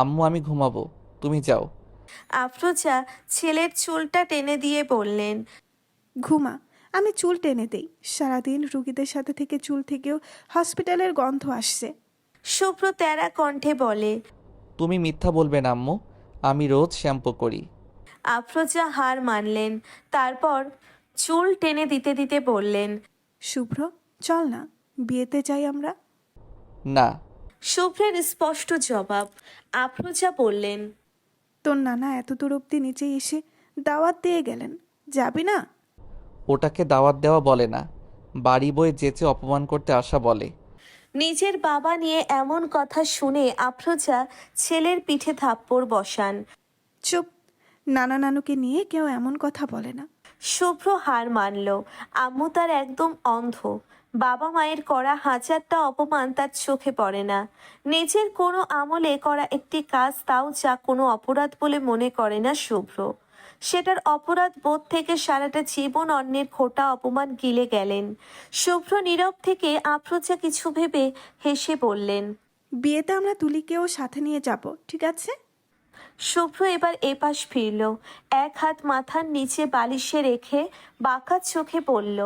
আম্মু আমি ঘুমাবো। তুমি যাও। আফরোজা ছেলের চুলটা টেনে দিয়ে বললেন ঘুমা আমি চুল টেনে দেই। সারাদিন রুগীদের সাথে থেকে চুল থেকেও হসপিটালের গন্ধ আসছে। শুভ্র তেরা কণ্ঠে বলে তুমি মিথ্যা বলবে না আম্মু আমি রোজ শ্যাম্পু করি। আফরোজা হার মানলেন তারপর চুল টেনে দিতে দিতে বললেন শুভ্র চল না বিয়েতে যাই আমরা। না শুভ্রের স্পষ্ট জবাব। আফরোজা বললেন তোর নানা এত দূর অব্দি নিচে এসে দাওয়াত দিয়ে গেলেন। যাবি না? ওটাকে দাওয়াত দেওয়া বলে না বাড়ি বয়ে যেচে অপমান করতে আসা বলে। নিজের বাবা নিয়ে এমন কথা শুনে আফরোজা ছেলের পিঠে থাপ্পড় বসান। চুপ নানা নানুকে নিয়ে কেউ এমন কথা বলে না। শুভ্র হার মানল আম্মু তার একদম অন্ধ। বাবা মায়ের করা হাজারটা অপমান তার চোখে পড়ে না। নিজের কোনো আমলে করা একটি কাজ তাও যা কোনো অপরাধ বলে মনে করে না শুভ্র। সেটার অপরাধ বোধ থেকে সারাটা জীবন অন্যের খোটা অপমান গিলে গেলেন। শুভ্র নীরব থেকে আফরোজা কিছু ভেবে হেসে বললেন বিয়েতে আমরা তুলিকেও সাথে নিয়ে যাব ঠিক আছে? শুভ্র এবার এপাশ ফিরল এক হাত মাথার নিচে বালিশে রেখে বাঁকা চোখে পড়ল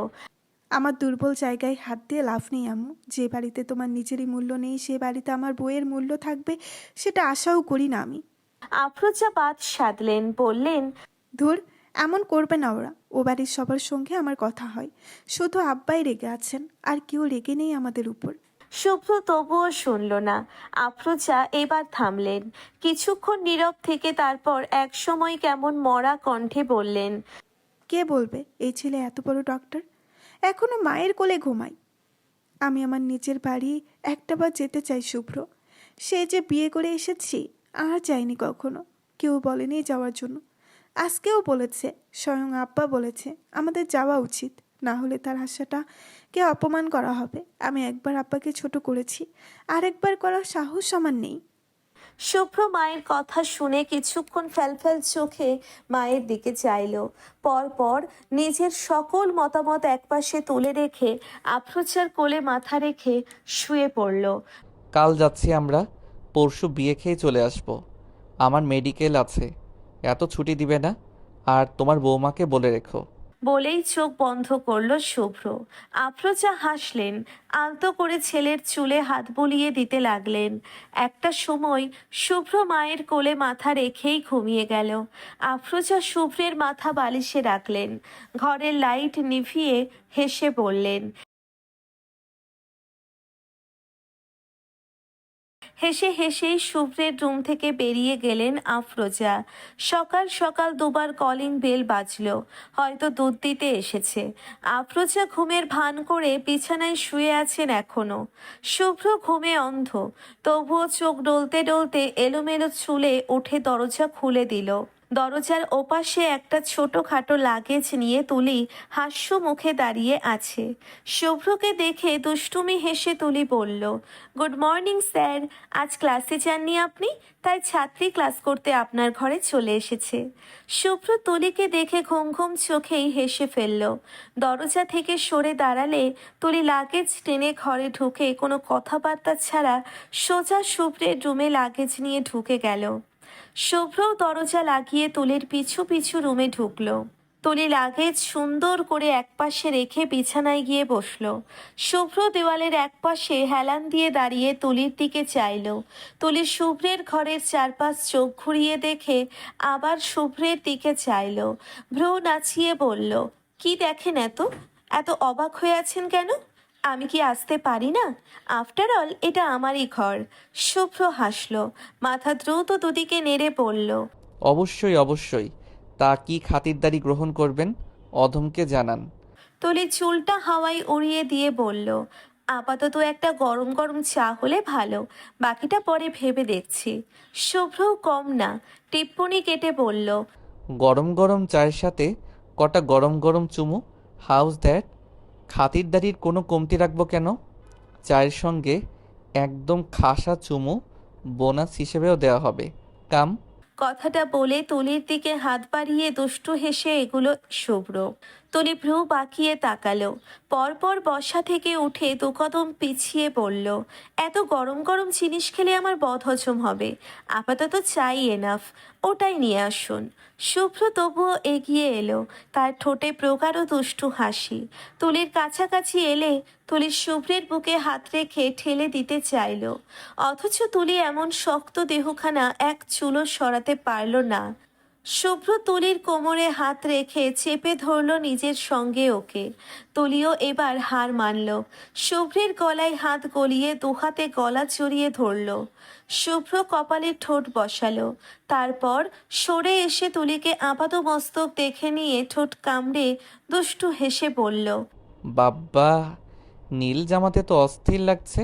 আমার দুর্বল জায়গায় হাত দিয়ে লাভ নেই আম্মু। যে বাড়িতে তোমার নিজেরই মূল্য নেই সে বাড়িতে আমার বইয়ের মূল্য থাকবে সেটা আশাও করি না আমি। আফরোজা বাদ সাধলেন বললেন ধুর এমন করবে না ওরা। ও বাড়ির সবার সঙ্গে আমার কথা হয়। শুধু আব্বাই রেগে আছেন আর কেউ রেগে নেই আমাদের উপর। শুভ্র তবুও শুনল না। আফরোজা এবার থামলেন। কিছুক্ষণ নীরব থেকে তারপর এক সময় কেমন মরা কণ্ঠে বললেন কে বলবে? এই ছেলে এত বড় ডক্টর এখনও মায়ের কোলে ঘুমাই। আমি আমার নিজের বাড়ি একটাবার যেতে চাই, শুভ্র। সে যে বিয়ে করে এসেছি, আর যাইনি কখনো। কেউ বলেনি যাওয়ার জন্য। আজকেও বলেছে, স্বয়ং আব্বা বলেছে, আমাদের যাওয়া উচিত। না হলে তার আশাটা কে অপমান করা হবে? আমি একবার আব্বাকে ছোট করেছি। আরেকবার করার সাহস আমার নেই। শুভ্র মায়ের কথা শুনে কিছুক্ষণ ফ্যালফ্যাল চোখে মায়ের দিকে চাইল। পরপর নিজের সকল মতামত একপাশে তুলে রেখে আফরোজার কোলে মাথা রেখে শুয়ে পড়ল। কাল যাচ্ছি আমরা, পরশু বিয়ে খেয়ে চলে আসব। আমার মেডিকেল আছে, এত ছুটি দিবে না, আর তোমার বৌমাকে বলে রেখো। বলেই চোখ বন্ধ করল শুভ্র। আফরোজা হাসলেন, আলতো করে ছেলের চুলে হাত বুলিয়ে দিতে লাগলেন। একটা সময় শুভ্র মায়ের কোলে মাথা রেখেই ঘুমিয়ে গেল। আফরোজা শুভ্রের মাথা বালিশে রাখলেন। ঘরের লাইট নিভিয়ে হেসে বললেন হেসে হেসেই শুভ্রের রুম থেকে বেরিয়ে গেলেন আফরোজা। সকাল সকাল দুবার কলিং বেল বাজল। হয়তো দুধ দিতে এসেছে। আফরোজা ঘুমের ভান করে বিছানায় শুয়ে আছেন এখনও। শুভ্র ঘুমে অন্ধ। তবুও চোখ ডলতে ডলতে এলোমেলো চুলে উঠে দরজা খুলে দিল। দরজার ওপাশে একটা ছোটখাটো লাগেজ নিয়ে তুলি হাস্য মুখে দাঁড়িয়ে আছে। শুভ্রকে দেখে দুষ্টুমি হেসে তুলি বলল, গুড মর্নিং স্যার, আজ ক্লাসে যাননি আপনি? তাই ছাত্রী ক্লাস করতে আপনার ঘরে চলে এসেছে। শুভ্র তুলিকে দেখে ঘুম ঘুম চোখেই হেসে ফেলল, দরজা থেকে সরে দাঁড়ালে তুলি লাগেজ টেনে ঘরে ঢুকে কোনো কথাবার্তা ছাড়া সোজা শুভ্রের রুমে লাগেজ নিয়ে ঢুকে গেল। শুভ্রও দরজা লাগিয়ে তুলির পিছু পিছু রুমে ঢুকলো। তুলি লাগেজ সুন্দর করে একপাশে রেখে বিছানায় গিয়ে বসল। শুভ্র দেওয়ালের একপাশে হেলান দিয়ে দাঁড়িয়ে তুলির দিকে চাইল। তুলি শুভ্রের ঘরের চারপাশ চোখ ঘুরিয়ে দেখে আবার শুভ্রের দিকে চাইল। ভ্রু নাচিয়ে বলল, কি দেখেন এত? এত অবাক হয়ে আছেন কেন? আমি কি আসতে পারি না? আফটার অল এটা আমারই ঘর। শুভ্র হাসল। মাথা দ্রুত দুদিকে নেড়ে পড়ল অবশ্যই অবশ্যই। তা কি খাতিরদারি গ্রহণ করবেন? অধমকে জানান। তলি চুলটা হাওয়ায় উড়িয়ে দিয়ে বলল আপাতত একটা গরম গরম চা হলে ভালো। বাকিটা পরে ভেবে দেখছি। শুভ্রও কম না টিপ্পনি কেটে বলল গরম গরম চায়ের সাথে কটা গরম গরম চুমু। হাউস দ্যাট খাতিরদারির কোনো কমতি রাখব কেন? চায়ের সঙ্গে একদম খাসা চুমু বোনাস হিসেবেও দেওয়া হবে। কাম। কথাটা বলে তুলির দিকে হাত বাড়িয়ে দুষ্টু হেসে এগুলো শুভ্র। তুলি ভ্রু বাঁকিয়ে তাকালো। পরপর বসা থেকে উঠে দু কদম পিছিয়ে পড়ল। এত গরম গরম জিনিস খেলে আমার বদহজম হবে। আপাতত চাই এনাফ ওটাই নিয়ে আসুন। শুভ্র তবুও এগিয়ে এলো। তার ঠোঁটে প্রগাঢ় দুষ্টু হাসি। তুলির কাছাকাছি এলে তুলি শুভ্রের বুকে হাত রেখে ঠেলে দিতে চাইল। অথচ তুলি এমন শক্ত দেহখানা এক চুলো সরাতে পারল না। শুভ্র তুলির কোমরে হাত রেখে চেপে ধরল নিজের সঙ্গে ওকে। তুলিও এবার হার মানল। শুভ্রের গলায় হাত গলিয়ে দুহাতে গলা চড়িয়ে ধরল। শুভ্র কপালে ঠোঁট বসালো। তারপর সরে এসে তুলিকে আপাত মস্তক দেখে নিয়ে ঠোঁট কামড়ে দুষ্টু হেসে বলল বাব্বা নীল জামাতে তো অস্থির লাগছে।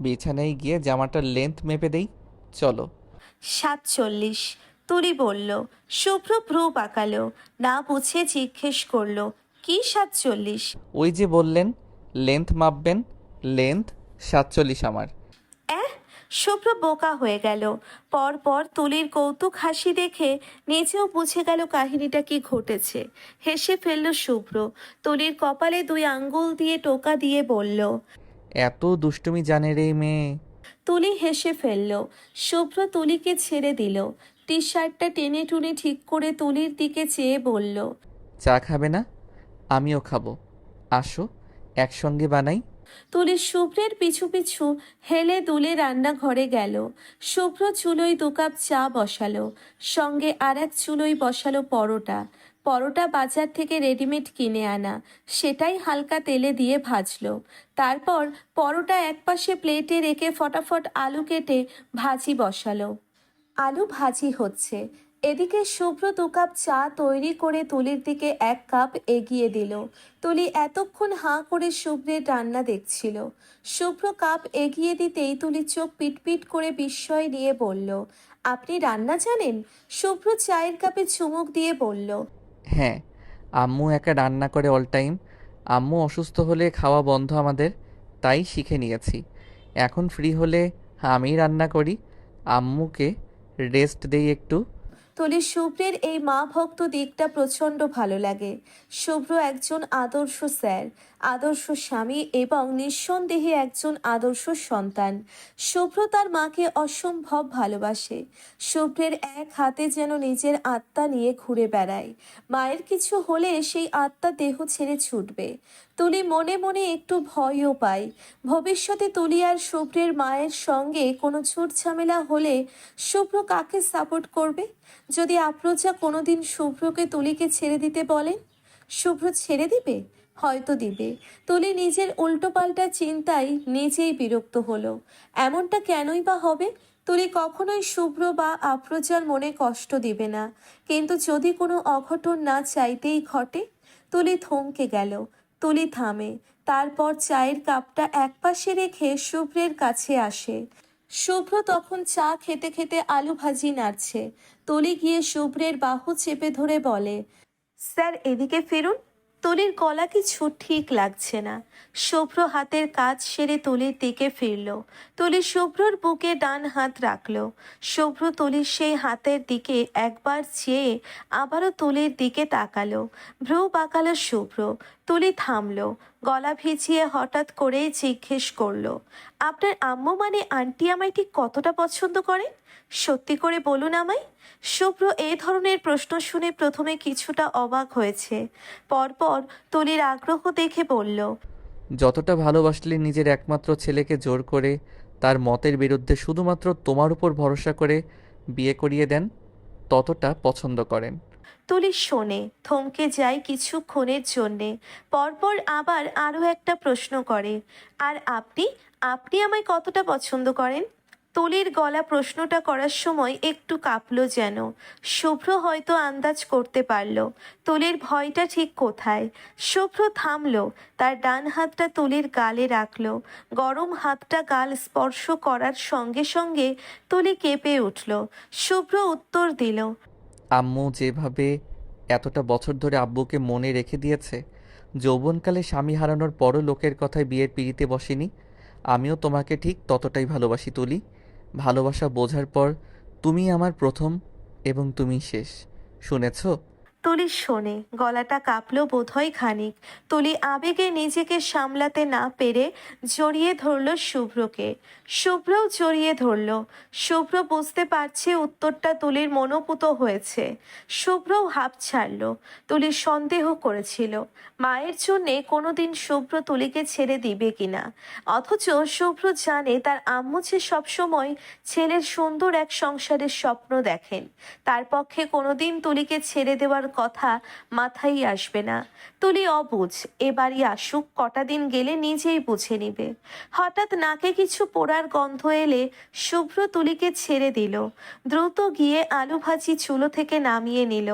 বিছানায় গিয়ে জামাটার লেন্থ মেপে দেই। চলো। সাতচল্লিশ। তুলি বলল শুভ্র ভ্রু পাকালো না বুঝে জিজ্ঞেস করল কি সাতচল্লিশ? ওই যে বললেন লেন্থ মাপবেন লেন্থ সাতচল্লিশ আমার। শুভ্র বোকা হয়ে গেল। পরপর তুলির কৌতুক হাসি দেখে নিজেও বুঝে গেল কাহিনীটা কি ঘটেছে। হেসে ফেলল শুভ্র। তুলির কপালে দুই আঙ্গুল দিয়ে টোকা দিয়ে বলল এত দুষ্টুমি জানে রে মেয়ে। তুলি হেসে ফেলল শুভ্র তুলিকে ছেড়ে দিল টি শার্টটা টেনে টুনে ঠিক করে তুলির দিকে চেয়ে বলল চা খাবে না? আমিও খাব। আসো একসঙ্গে বানাই। তুলি শুভ্রের পিছু পিছু হেলে দুলে রান্নাঘরে গেল। শুভ্র চুলোয় দু কাপ চা বসালো সঙ্গে আর এক চুলোয় বসালো পরোটা। পরোটা বাজার থেকে রেডিমেড কিনে আনা সেটাই হালকা তেলে দিয়ে ভাজলো। তারপর পরোটা একপাশে প্লেটে রেখে ফটাফট আলু কেটে ভাজি বসালো। আলু ভাজি হচ্ছে। এদিকে শুভ্র দু কাপ চা তৈরি করে তুলির দিকে এক কাপ এগিয়ে দিল। তুলি এতক্ষণ হাঁ করে শুভ্রের রান্না দেখছিল। শুভ্র কাপ এগিয়ে দিতেই তুলি চোখ পিটপিট করে বিস্ময় নিয়ে বলল, আপনি রান্না জানেন? শুভ্র চায়ের কাপে চুমুক দিয়ে বলল হ্যাঁ আম্মু একা রান্না করে অল টাইম আম্মু অসুস্থ হলে খাওয়া বন্ধ আমাদের, তাই শিখে নিয়েছি। এখন ফ্রি হলে আমিই রান্না করি, আম্মুকে রেস্ট দেই একটু। তুলি শুভ্রের এই মা ভক্ত দিকটা প্রচণ্ড ভালো লাগে। শুভ্র একজন আদর্শ স্যার, আদর্শ স্বামী এবং নিঃসন্দেহে একজন আদর্শ সন্তান। শুভ্র তার মাকে অসম্ভব ভালোবাসে। শুভ্রের এক হাতে যেন নিজের আত্মা নিয়ে ঘুরে বেড়ায়। মায়ের কিছু হলে সেই আত্মা দেহ ছেড়ে ছুটবে। তুলি মনে মনে একটু ভয়ও পায়। ভবিষ্যতে তুলি আর শুভ্রের মায়ের সঙ্গে কোনো ছুট ঝামেলা হলে শুভ্র কাকে সাপোর্ট করবে? যদি আপ্রজা কোনোদিন শুভ্রকে তুলিকে ছেড়ে দিতে বলেন, শুভ্র ছেড়ে দিবে? হয়তো দিবে। তুলি নিজের উল্টোপাল্টা চিন্তায় নিজেই বিরক্ত হলো। এমনটা কেনই বা হবে? তুলি কখনোই শুভ্র বা আপ্রজার মনে কষ্ট দিবে না। কিন্তু যদি কোনো অঘটন না চাইতেই ঘটে, তুলি থমকে গেল। তুলি থামে। তারপর চায়ের কাপটা এক পাশে রেখে শুভ্রের কাছে আসে। শুভ্র তখন চা খেতে খেতে আলু ভাজি নাড়ছে। তলি গিয়ে শুভ্রের বাহু চেপে ধরে বলে, স্যার, এদিকে ফিরুন। তুলির কলা কিছু ঠিক লাগছে না। শুভ্র হাতের কাজ সেরে তুলির দিকে ফিরল। তলি শুভ্রর বুকে ডান হাত রাখল। শুভ্র তলির সেই হাতের দিকে একবার চেয়ে আবারও তুলির দিকে তাকালো। ভ্রু বাঁকালো শুভ্র। তুলি থামলো। গলা ভিজিয়ে হঠাৎ করেই জিজ্ঞেস করল, আপনার আম্মু মানে আন্টি আমায় ঠিক কতটা পছন্দ করেন? সত্যি করে বলুন আমায়। শুভ্র এই ধরনের প্রশ্ন শুনে প্রথমে কিছুটা অবাক হয়েছে। পরপর তুলির আগ্রহ দেখে বলল, যতটা ভালোবাসলে নিজের একমাত্র ছেলেকে জোর করে, তার মতের বিরুদ্ধে শুধুমাত্র তোমার উপর ভরসা করে বিয়ে করিয়ে দেন, ততটা পছন্দ করেন। তুলি শোনে, থমকে যায় কিছুক্ষণের জন্যে। পরপর আবার আরও একটা প্রশ্ন করে, আর আপনি? আপনি আমায় কতটা পছন্দ করেন? তুলির গলা প্রশ্নটা করার সময় একটু কাঁপলো যেন। শুভ্র হয়তো আন্দাজ করতে পারল, তুলির ভয়টা ঠিক কোথায়? শুভ্র থামল, তার ডান হাতটা তুলির গালে রাখল। গরম হাতটা গাল স্পর্শ করার সঙ্গে সঙ্গে তুলি কেঁপে উঠল। শুভ্র উত্তর দিল আম্মু যেভাবে এতটা বছর ধরে আব্বুকে মনে রেখে দিয়েছে, যৌবনকালে স্বামী হারানোর পরও লোকের কথায় বিয়ের পিড়িতে বসেনি, আমিও তোমাকে ঠিক ততটাই ভালোবাসি তুলি। ভালোবাসা বোঝার পর, তুমি আমার প্রথম এবং তুমি শেষ। শুনেছ? তুলি শোনে, গলাটা কাঁপলো বোধহয় খানিক। তুলি আবেগে নিজেকে সামলাতে না পেরে জড়িয়ে ধরলো শুভ্রকে। শুভ্রও জড়িয়ে ধরলো। শুভ্র বুঝতে পারছে উত্তরটা তুলির মনোপুত হয়েছে। শুভ্রও হাঁপ ছাড়ল। তুলি সন্দেহ করেছিল, মায়ের জন্যে কোনোদিন শুভ্র তুলিকে ছেড়ে দিবে কিনা। অথচ শুভ্র জানে তার আম্মু যে সবসময় ছেলের সুন্দর এক সংসারের স্বপ্ন দেখেন, তার পক্ষে কোনোদিন তুলিকে ছেড়ে দেওয়ার কথা মাথায় আসবে না। তুলি অবুঝ এবারই আসুক, কটা দিন গেলে নিজেই বুঝে নিবে। হঠাৎ নাকে কিছু পোড়ার গন্ধ এলে শুভ্র তুলিকে ছেড়ে দিল। দ্রুত গিয়ে আলু ভাজি চুলো থেকে নামিয়ে নিল।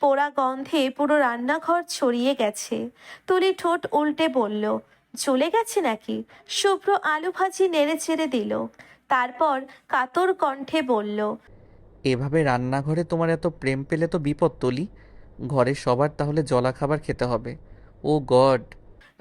পোড়া গন্ধে পুরো রান্নাঘর ছড়িয়ে গেছে। তুলি ঠোঁট উল্টে বলল চলে গেছে নাকি? শুভ্র আলু ভাজি নেড়ে চেড়ে দিল। তারপর কাতর কণ্ঠে বলল, এভাবে রান্নাঘরে তোমার এত প্রেম পেলে তো বিপদ, তুলি। ঘরে সবার তাহলে জলা খাবার খেতে হবে। Oh God.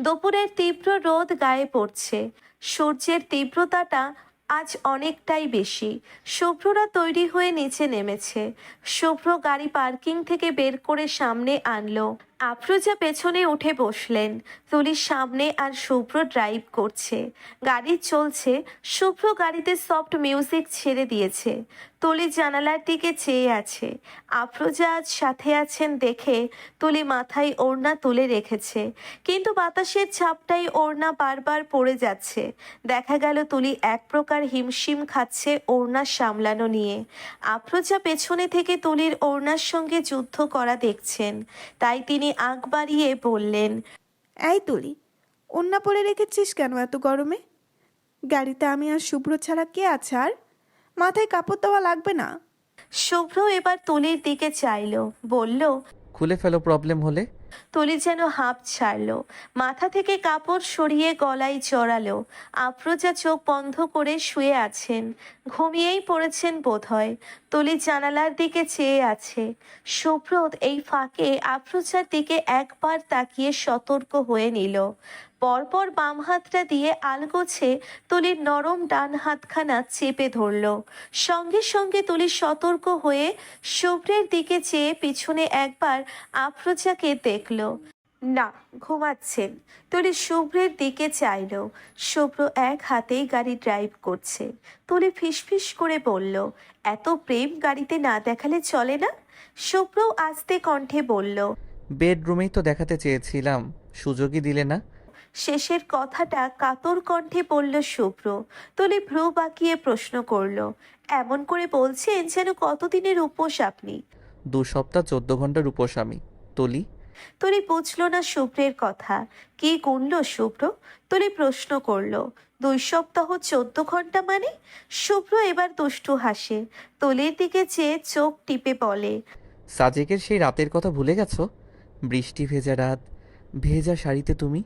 দুপুরের তীব্র রোদ গায়ে পড়ছে। সূর্যের তীব্রতাটা আজ অনেকটাই বেশি। শুভ্ররা তৈরি হয়ে নিচে নেমেছে। শুভ্র গাড়ি পার্কিং থেকে বের করে সামনে আনলো। আফরোজা পেছনে উঠে বসলেন। তুলির সামনে আর শুভ্র ড্রাইভ করছে। গাড়ি চলছে। শুভ্র গাড়িতে সফট মিউজিক ছেড়ে দিয়েছে। তুলি জানালার দিকে চেয়ে আছে। আফরোজা আজ সাথে আছেন দেখে তুলি মাথায় ওড়না তুলে রেখেছে। কিন্তু বাতাসের ছাপটাই ওড়না বারবার পড়ে যাচ্ছে। দেখা গেল তুলি এক প্রকার হিমশিম খাচ্ছে ওড়না সামলানো নিয়ে। আফরোজা পেছনে থেকে তুলির ওড়নার সঙ্গে যুদ্ধ করা দেখছেন। তাই তিনি আগ বাড়িয়ে বললেন এই তুলি অন্যা পরে রেখেছিস কেন এত গরমে? গাড়িতে আমি আর শুভ্র ছাড়া কে আছে আর? মাথায় কাপড় দেওয়া লাগবে না? শুভ্র এবার তুলির দিকে চাইল বলল খুলে ফেলো প্রবলেম হলে? তুলি যেন হাঁপ ছাড়লো। মাথা থেকে কাপড় সরিয়ে গলায় জড়ালো। আফরোজা চোখ বন্ধ করে শুয়ে আছেন। ঘুমিয়েই পড়েছেন বোধহয়। তলি জানালার দিকে চেয়ে আছে। সুব্রত এই ফাঁকে আফরোজার দিকে একবার তাকিয়ে সতর্ক হয়ে নিল। পরপর বাম হাতটা দিয়ে আলগোছে তুলির নরম ডান হাতখানা চেপে ধরল। সঙ্গে সঙ্গে তুলি সতর্ক হয়ে শুভ্রের দিকে চেয়ে পিছনে একবার আফরোজাকে দেখল। না ঘুমাচ্ছেন তুলি শুভ্রের দিকে চাইল। শুভ্র এক হাতেই গাড়ি ড্রাইভ করছে। তুলি ফিসফিস করে বলল, এত প্রেম গাড়িতে না দেখালে চলে না? শুভ্রও আস্তে কণ্ঠে বলল, বেডরুমেই তো দেখাতে চেয়েছিলাম। সুযোগই দিলে না? শেষের কথাটা কাতর কণ্ঠে বলল শুভ্র। তুলি ভ্রু বাঁকিয়ে প্রশ্ন করল এমন করে বলছেন যেন কতদিনের উপোস আপনি? দু সপ্তাহ চোদ্দ ঘণ্টার উপোস আমি। তুলি? তুলি বুঝলো না শুভ্রের কথা। কি গুনল শুভ্র? তুলি প্রশ্ন করল দুই সপ্তাহ চোদ্দ ঘণ্টা মানে? শুভ্র এবার দুষ্টু হাসে। তুলির দিকে চেয়ে চোখ টিপে বলে সাজেকের সেই রাতের কথা ভুলে গেছো? বৃষ্টি ভেজা রাত ভেজা শাড়িতে তুমি?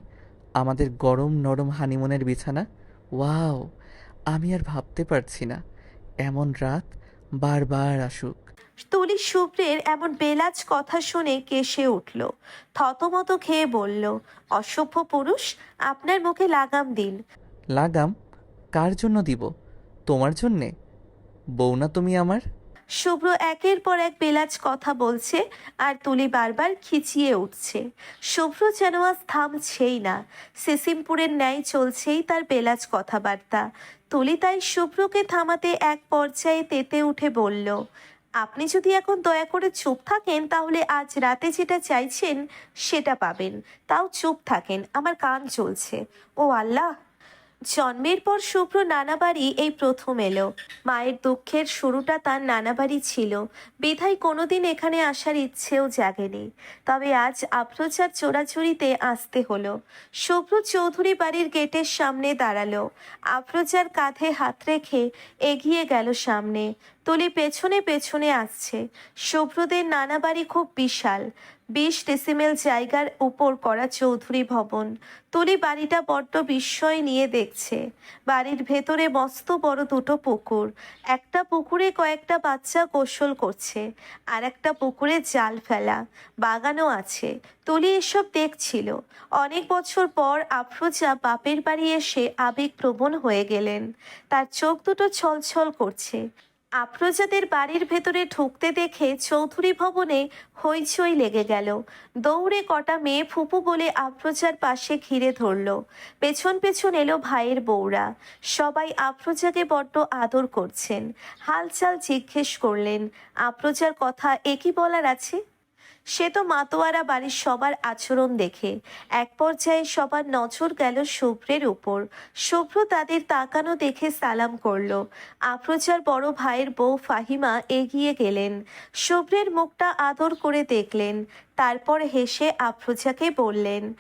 আমাদের গরম নরম হানিমুনের বিছানা? ওয়াও আমি আর ভাবতে পারছি না। এমন রাত বারবার আসুক। তুলি শুভ্রের এমন বেলাজ কথা শুনে কেসে উঠল। থতমত খেয়ে বলল অসভ্য পুরুষ আপনার মুখে লাগাম দিন। লাগাম? কার জন্য দিব? তোমার জন্যে? বউ না তুমি আমার? শুভ্র একের পর এক বেলাজ কথা বলছে আর তুলি বারবার খিচিয়ে উঠছে। শুভ্র যেন আজ থামছেই না। সিসিমপুরের ন্যায় চলছেই তার বেলাজ কথাবার্তা। তুলি তাই শুভ্রকে থামাতে এক পর্যায়ে তেতে উঠে বলল, আপনি যদি এখন দয়া করে চুপ থাকেন, তাহলে আজ রাতে যেটা চাইছেন সেটা পাবেন। তাও চুপ থাকেন, আমার কান চলছে। ও আল্লাহ জন্মের পর শুভ্র নানাবাড়ি এই প্রথম এলো। মায়ের দুঃখের শুরুটা তার নানাবাড়ি ছিল। বিধায় কোনোদিন এখানে আসার ইচ্ছেও জাগেনি। তবে আজ আফরোজার চোরাচুরিতে আসতে হলো। শুভ্র চৌধুরী বাড়ির গেটের সামনে দাঁড়াল। আফরোজার কাঁধে হাত রেখে এগিয়ে গেল সামনে। তুলি পেছনে পেছনে আসছে। শুভ্রদের নানা বাড়ি খুব বিশাল। বিশ ডেসিমেল জায়গার উপর করা চৌধুরী ভবন। তুলি বাড়িটা বড্ড বিস্ময় নিয়ে দেখছে। বাড়ির ভেতরে মস্ত বড় দুটো পুকুর। একটা পুকুরে কয়েকটা বাচ্চা গোসল করছে আর একটা পুকুরে জাল ফেলা। বাগানও আছে। তুলি এসব দেখছিল। অনেক বছর পর আফরোজা বাপের বাড়ি এসে আবেগপ্রবণ হয়ে গেলেন। তার চোখ দুটো ছলছল করছে। আফরোজাদের বাড়ির ভেতরে ঢুকতে দেখে চৌধুরী ভবনে হইচই লেগে গেল। দৌড়ে কটা মেয়ে ফুপু বলে আফরোজার পাশে ঘিরে ধরল। পেছন পেছন এলো ভাইয়ের বউরা। সবাই আফরোজাকে বড্ড আদর করছেন। হালচাল জিজ্ঞেস করলেন, আফরোজার কথা একই বলার আছে? সে তো মাতোয়ারা বাড়ির সবার আচরণ দেখে। এক পর্যায়ে সবার নজর গেল শুভ্রের উপর। শুভ্র তাদের তাকানো দেখে সালাম করল। আফরোজার বড় ভাইয়ের বউ ফাহিমা এগিয়ে গেলেন। শুভ্রের মুখটা আদর করে দেখলেন। তারপর হেসে আফরোজাকে বললেন